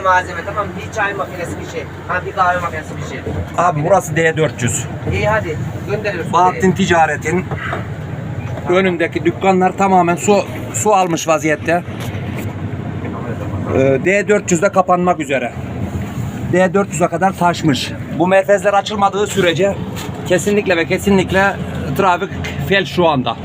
malzeme tamam bir çay makinesi bir şey. Ha bir kahve makinesi bir şey. Abi burası D400. İyi hadi gönderiyorsun. Bahattin Ticaret'in önündeki dükkanlar tamamen su su almış vaziyette. Ee, D400'de kapanmak üzere. D400'e kadar taşmış. Bu merkezler açılmadığı sürece kesinlikle ve kesinlikle trafik fel şu anda.